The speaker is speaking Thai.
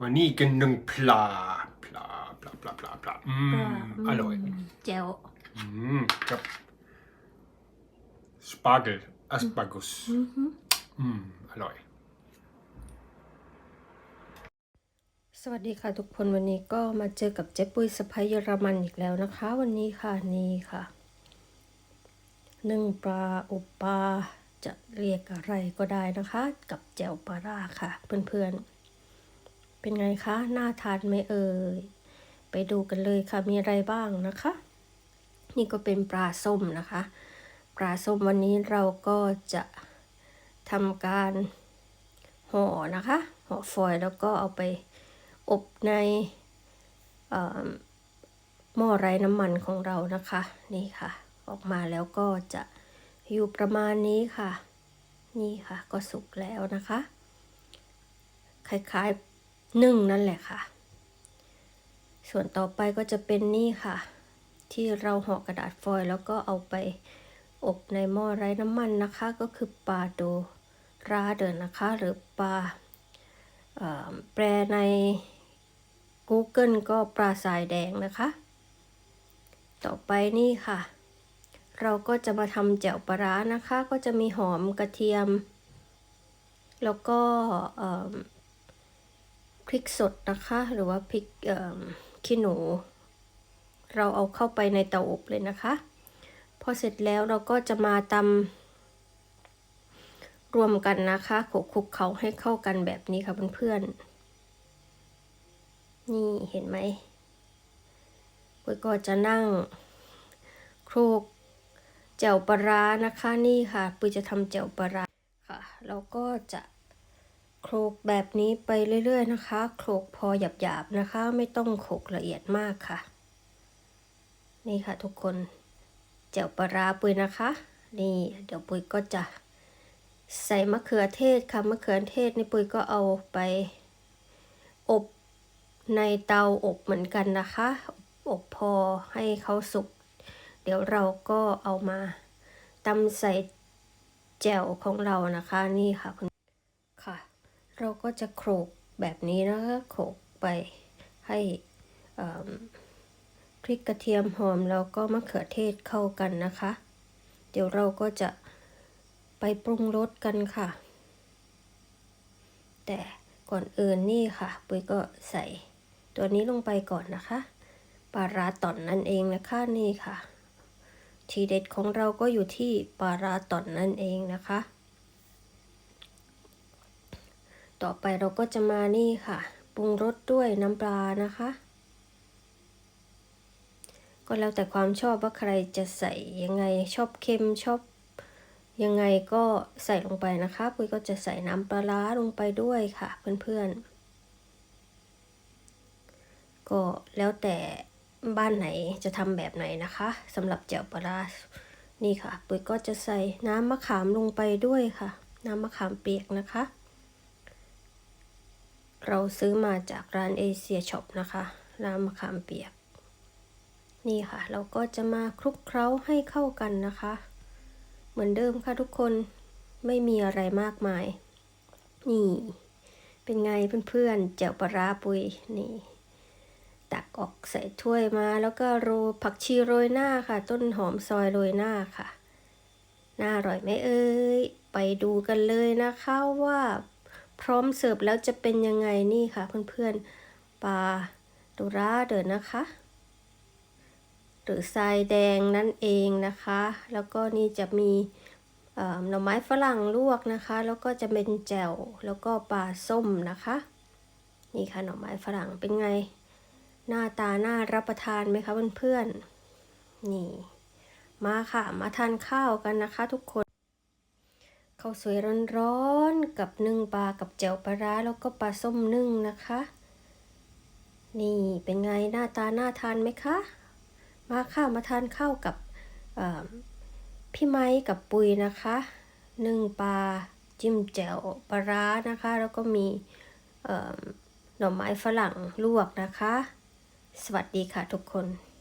วันนี้กินหนึ่งปลาปลาปลาปลาปลาปลาอืมอร่อยแจ๋วอืมกับสปาเกลอสปากุสอืมอร่อย สวัสดีค่ะทุกคนวันนี้ก็มาเจอกับเจ๊ปุ้ยสะพ้ายเยอรมันอีกแล้วนะคะ วันนี้ค่ะนี่ค่ะนึ่งปลาอบปลาจะเรียกอะไรก็ได้นะคะ กับแจ่วปลาร่าค่ะ เพื่อนๆ เป็นไงคะ น่าทานไหมเอ่ย ไปดูกันเลยค่ะ มีอะไรบ้างนะคะ นี่ก็เป็นปลาส้มนะคะ ปลาส้มวันนี้เราก็จะทำการห่อนะคะ ห่อฟอยล์แล้วก็เอาไปอบในหม้อไร้น้ำมันของเรานะคะ นี่ค่ะ ออกมาแล้วก็จะอยู่ประมาณนี้ค่ะ นี่ค่ะ ก็สุกแล้วนะคะ คล้ายๆ นึ่งนั่นแหละค่ะ ส่วนต่อไปก็จะเป็นนี่ค่ะ ที่เราห่อกระดาษฟอยล์แล้วก็เอาไปอบในหม้อไร้น้ำมันนะคะ ก็คือปลาโดราเดินนะคะ หรือปลาแปลใน Google ก็ปลาสายแดงนะคะ ต่อไปนี่ค่ะ เราก็จะมาทำแจ่วปลาร้านะคะ ก็จะมีหอมกระเทียม แล้วก็ พริกสดนะคะ หรือว่าพริกขี้หนู เราเอาเข้าไปในเตาอบเลยนะคะ พอเสร็จแล้วเราก็จะมาตำรวมกันนะคะโขลกคลุกเขาให้เข้ากันแบบนี้ค่ะเพื่อนๆ นี่เห็นไหมปุ้ยก็จะนั่งโครกแจ่วปลาร้านะคะนี่ค่ะปุ้ยจะทำแจ่วปลาร้าค่ะ เราก็จะ โครกแบบนี้ไปเรื่อย ๆ นะคะโครกพอหยาบๆนะคะ ไม่ต้องโขลกละเอียดมากค่ะ นี่ค่ะทุกคนแจ่วปลาปุ้ยนะคะ นี่เดี๋ยวปุ้ยก็จะใส่มะเขือเทศค่ะมะเขือเทศนี่ปุ้ยก็เอาไปอบในเตาอบเหมือนกันนะคะ อบพอให้เขาสุก เดี๋ยวเราก็เอามาตำใส่แจ่วของเรานะคะนี่ค่ะคุณค่ะ เราก็จะโขลกแบบนี้นะคะโขลกไปให้พริกกระเทียมหอมแล้วก็มะเขือเทศเข้ากันนะคะ เดี๋ยวเราก็จะไปปรุงรสกันค่ะ แต่ก่อนอื่นนี่ค่ะ ปุ้ยก็ใส่ตัวนี้ลงไปก่อนนะคะปลาร้าต่อนนั่นเองนะคะนี่ค่ะ ทีเด็ดของเราก็อยู่ที่ปลาร้าต่อนนั่นเองนะคะ ต่อไปเราก็จะมานี่ค่ะ ปรุงรสด้วยน้ำปลานะคะ ก็แล้วแต่ความชอบว่าใครจะใส่ยังไงชอบเค็มชอบ ยังไงก็ใส่ลงไปนะคะปุ้ยก็จะใส่น้ำปลาร้าลงไปด้วยค่ะ เพื่อนๆ ก็แล้วแต่บ้านไหนจะทำแบบไหนนะคะสำหรับแจ่วปลาร้านี่ค่ะ ปุ้ยก็จะใส่น้ำมะขามลงไปด้วยค่ะ น้ำมะขามเปียกนะคะ เราซื้อมาจากร้านเอเชียช็อปนะคะ น้ำมะขามเปียก นี่ค่ะ เราก็จะมาคลุกเคล้าให้เข้ากันนะคะ เหมือนเดิมค่ะทุกคนไม่มีอะไรมากมาย นี่ เป็นไงเพื่อนๆแจ่วปลาร้าปุยนี่ตักออกใส่ถ้วยมาแล้วก็โรยผักชีโรยหน้าค่ะ ต้นหอมซอยโรยหน้าค่ะ น่าอร่อยไหมเอ่ยไปดูกันเลยนะคะว่า พร้อมเสิร์ฟแล้วจะเป็นยังไงนี่ค่ะเพื่อนๆปลาดูราเดินนะคะ หรือทรายแดงนั่นเองนะคะ แล้วก็นี่จะมีหน่อไม้ฝรั่งลวกนะคะ แล้วก็จะเป็นแจ่วแล้วก็ปลาส้มนะคะ นี่ค่ะหน่อไม้ฝรั่งเป็นไง หน้าตาน่ารับประทานไหมคะเพื่อนๆนี่ มาค่ะมาทานข้าวกันนะคะทุกคน ข้าวสวยร้อนๆกับนึ่งปลากับแจ่วปลาร้าแล้วก็ปลาส้มนึ่งนะคะ นี่เป็นไงหน้าตาน่าทานไหมคะ มาค่ะมาทานข้าวกับพี่ไม้กับปุยนะคะนึ่งปลาจิ้มแจ่วปลาร้านะคะ แล้วก็มีหน่อไม้ฝรั่งลวกนะคะ สวัสดีค่ะทุกคน